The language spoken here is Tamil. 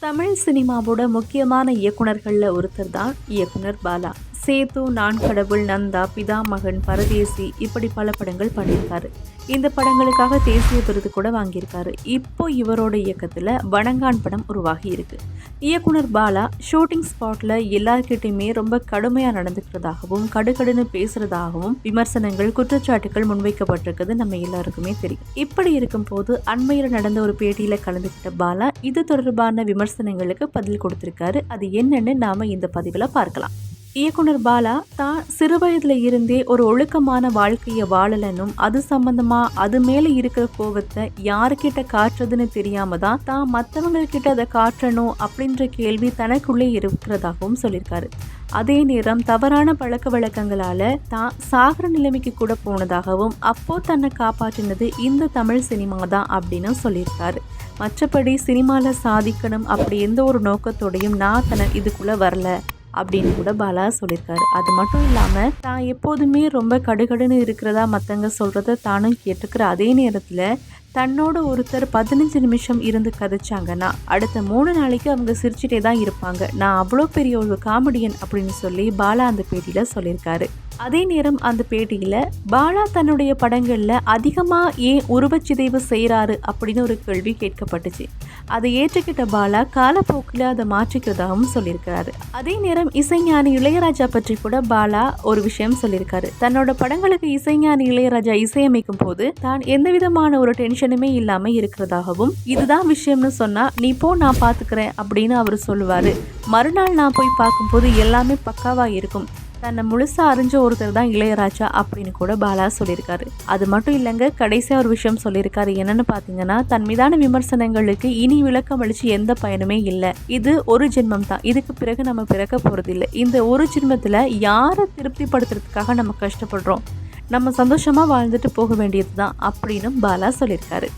தமிழ் சினிமாவோட முக்கியமான இயக்குனர்களில் ஒருத்தர் தான் இயக்குனர் பாலா. சேது நான் கடவுள் நந்தா பிதா மகன் பரதேசி இப்படி பல படங்கள் பண்ணியிருக்காரு. இந்த படங்களுக்காக தேசிய விருது கூட வாங்கியிருக்காரு. இப்போ இவரோட இயக்கத்தில் வணங்கான் படம் உருவாகி இருக்கு. இயக்குனர் பாலா ஷூட்டிங் ஸ்பாட்டில் எல்லார்கிட்டையுமே ரொம்ப கடுமையாக நடந்துக்கிறதாகவும் கடுகடுன்னு பேசுகிறதாகவும் விமர்சனங்கள் குற்றச்சாட்டுகள் முன்வைக்கப்பட்டிருக்கிறது நம்ம எல்லாருக்குமே தெரியும். இப்படி இருக்கும்போது அண்மையில் நடந்த ஒரு பேட்டியில் கலந்துக்கிட்ட பாலா இது தொடர்பான விமர்சனங்களுக்கு பதில் கொடுத்துருக்காரு. அது என்னன்னு நாம இந்த பதிவில் பார்க்கலாம். இயக்குனர் பாலா தான் சிறுவயதுல இருந்தே ஒரு ஒழுக்கமான வாழ்க்கையை வாழலனும் அது சம்பந்தமா அது மேல இருக்கிற கோவத்தை யாருக்கிட்ட காட்டுறதுன்னு தெரியாம தான் தான் மற்றவங்க கிட்ட அதை காட்டணும் அப்படின்ற கேள்வி தனக்குள்ளே இருக்கிறதாகவும் சொல்லியிருக்காரு அதே நேரம் தவறான பழக்க வழக்கங்களால தான் சாகர நிலைமைக்கு கூட போனதாகவும் அப்போ தன்னை காப்பாற்றினது இந்த தமிழ் சினிமா தான் அப்படின்னு சொல்லியிருக்காரு மற்றபடி சினிமாவில் சாதிக்கணும் அப்படி எந்த ஒரு நோக்கத்தோடையும் நான் தன இதுக்குள்ளே வரல. அப்படின்னு கூட பாலா சொல்லியிருக்காரு. அது மட்டும் இல்லாமல் தான் எப்போதுமே ரொம்ப கடுகடுன்னு இருக்கிறதா மற்றவங்க சொல்கிறத தானும் கேட்டுக்கிற அதே நேரத்தில் தன்னோட ஒருத்தர் பதினஞ்சு நிமிஷம் இருந்து கதைச்சாங்கன்னா அடுத்த மூணு நாளைக்கு அவங்க சிரிச்சுட்டே தான் இருப்பாங்க. நான் அவ்வளோ பெரிய ஒரு காமெடியன் அப்படின்னு சொல்லி பாலா அந்த பேட்டியில் சொல்லியிருக்காரு. அதே நேரம் அந்த பேட்டியில் பாலா தன்னுடைய படங்களில் அதிகமாக ஏன் உருவச்சிதைவு செய்கிறாரு அப்படின்னு ஒரு கேள்வி கேட்கப்பட்டுச்சு. அதை ஏற்றுக்கிட்ட பாலா காலப்போக்கில் அதை மாற்றிக்கிறதாகவும் சொல்லியிருக்கிறாரு அதே நேரம் இசைஞானி இளையராஜா பற்றி கூட பாலா ஒரு விஷயம் சொல்லியிருக்காரு. தன்னோட படங்களுக்கு இசைஞானி இளையராஜா இசையமைக்கும் போது தான் எந்த விதமான ஒரு டென்ஷனுமே இல்லாமல் இருக்கிறதாகவும் இதுதான் விஷயம்னு சொன்னால் நீ போ நான் பார்த்துக்கிறேன் அப்படின்னு அவர் சொல்லுவார். மறுநாள் நான் போய் பார்க்கும்போது எல்லாமே பக்காவாக இருக்கும். தன்னை முழுசாக அறிஞ்ச ஒருத்தர் தான் இளையராஜா அப்படின்னு கூட பாலா சொல்லியிருக்காரு. அது மட்டும் இல்லைங்க கடைசியாக ஒரு விஷயம் சொல்லியிருக்காரு. என்னன்னு பார்த்தீங்கன்னா தன் மீதான விமர்சனங்களுக்கு இனி விளக்கம் அளித்து எந்த பயனுமே இல்லை. இது ஒரு ஜென்மம் தான். இதுக்கு பிறகு நம்ம பிறக்க போகிறதில்லை இந்த ஒரு ஜென்மத்தில் யாரை திருப்திப்படுத்துறதுக்காக நம்ம கஷ்டப்படுறோம்? நம்ம சந்தோஷமாக வாழ்ந்துட்டு போக வேண்டியது தான் அப்படின்னு பாலா சொல்லியிருக்காரு.